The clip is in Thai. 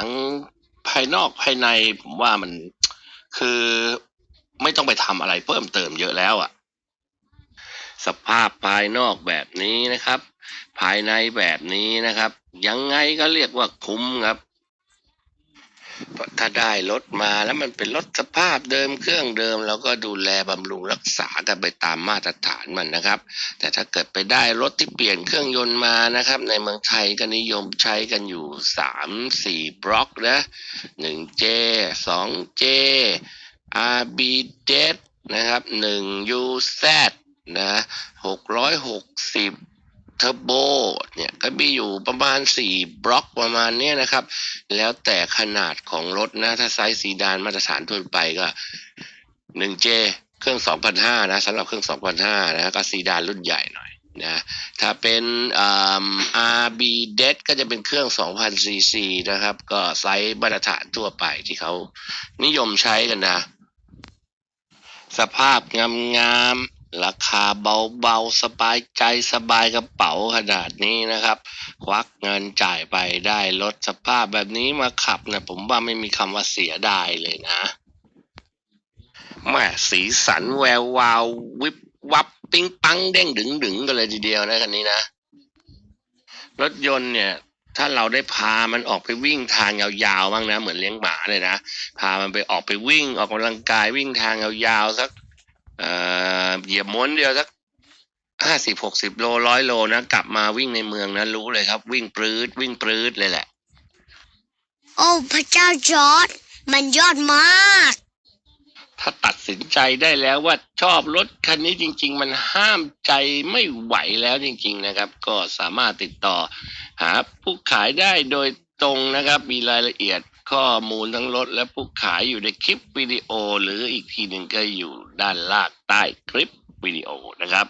ทั้งภายนอกภายในผมว่ามันคือไม่ต้องไปทำอะไรเพิ่มเติมเยอะแล้วอะสภาพภายนอกแบบนี้นะครับ ภายในแบบนี้นะครับ ยังไงก็เรียกว่าคุ้มครับ ถ้าได้รถมาแล้วมันเป็นรถสภาพเดิมเครื่องเดิมเราก็ดูแลบำรุงรักษากันไปตามมาตรฐานมันนะครับ แต่ถ้าเกิดไปได้รถที่เปลี่ยนเครื่องยนต์มานะครับ ในเมืองไทยก็นิยมใช้กันอยู่สามสี่บล็อกนะหนึ่งเจสองเจ RB d นะครับหนึ่ง UZ นะหกร้อยหก เทอร์โบเนี่ยก็มีอยู่ประมาณสี่บล็อกประมาณเนี้ยนะครับ แล้วแต่ขนาดของรถนะ ถ้าไซส์ซีดานมาตรฐานทั่วไปก็ 1J เครื่อง2,500นะสำหรับเครื่อง2,500นะก็ซีดานรุ่นใหญ่หน่อยนะถ้าเป็นอ่า RB d e ก็จะเป็นเครื่อง 2,000 cc นะครับ ก็ไซส์มาตรฐานทั่วไปที่เขานิยมใช้กันนะ สภาพงามๆ ราคาเบาๆ สบายใจสบายกระเป๋าขนาดนี้นะครับ ควักเงินจ่ายไปได้รถสภาพแบบนี้มาขับนะผมว่าไม่มีคำว่าเสียดายเลยนะแม่สีสันแวววาววิบวับปิ้งปังเด้งดึงดึงกันเลยทีเดียวนะคันนี้นะ รถยนต์เนี่ยถ้าเราได้พามันออกไปวิ่งทางยาวๆบ้างนะ เหมือนเลี้ยงหมาเลยนะ พามันไปออกไปวิ่งออกกำลังกายวิ่งทางยาวๆสัก เอ่อเหยียบม้วนเดียวสักห้าสิบหกสิบโลร้อยโลนะกลับมาวิ่งในเมืองนะรู้เลยครับ วิ่งปรืดวิ่งปรืดเลยแหละ โอ้พระเจ้าจอร์ดมันยอดมาก ถ้าตัดสินใจได้แล้วว่าชอบรถคันนี้จริง ๆ มันห้ามใจไม่ไหวแล้วจริง ๆ นะครับ ก็สามารถติดต่อ หาผู้ขายได้โดยตรงนะครับ มีรายละเอียด ข้อมูลทั้งรถและผู้ขายอยู่ในคลิปวิดีโอ หรืออีกทีหนึ่งก็อยู่ด้านล่างใต้คลิปวิดีโอนะครับ